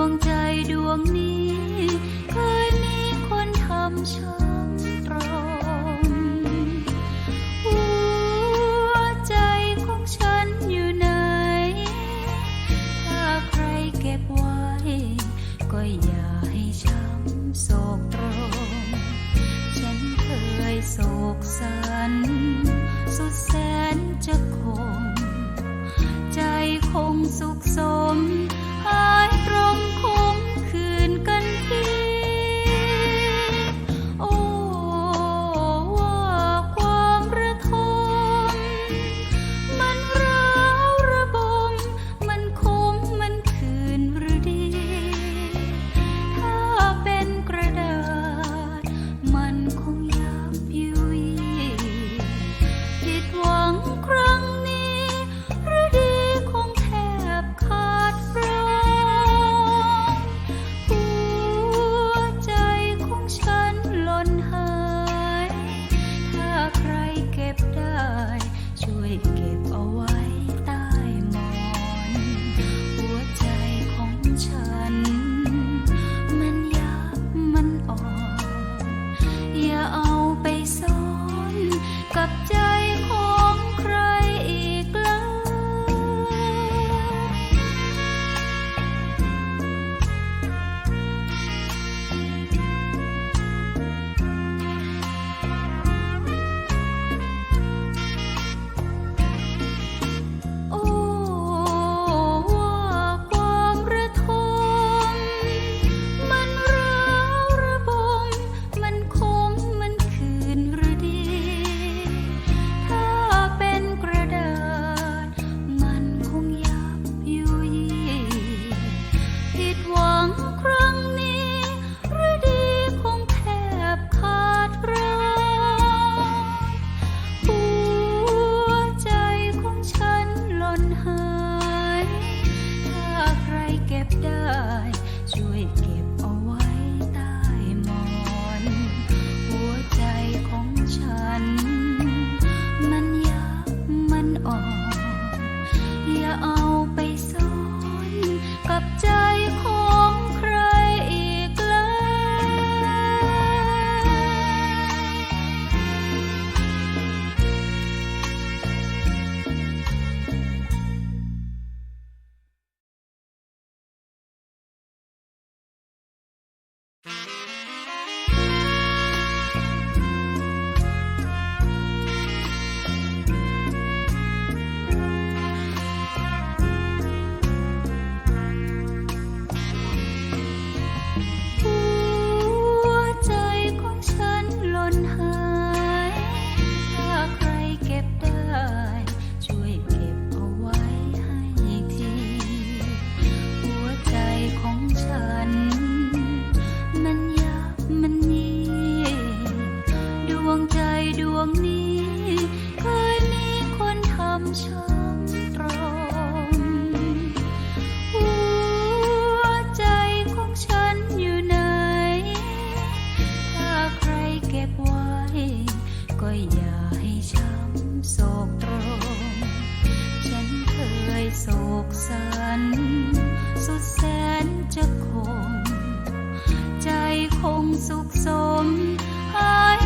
วงใจดวงนี้ เคยมีคนทำช้ำตรอมหัวใจของฉันอยู่ไหน ถ้าใครเก็บไว้ ก็อย่าให้ช้ำโศกตรงฉันเคยโศกสัน สุดแสนจะคง ใจคงสุขสม Chú! โศกสัน สุดแสนจะคง ใจคงสุขสมหาย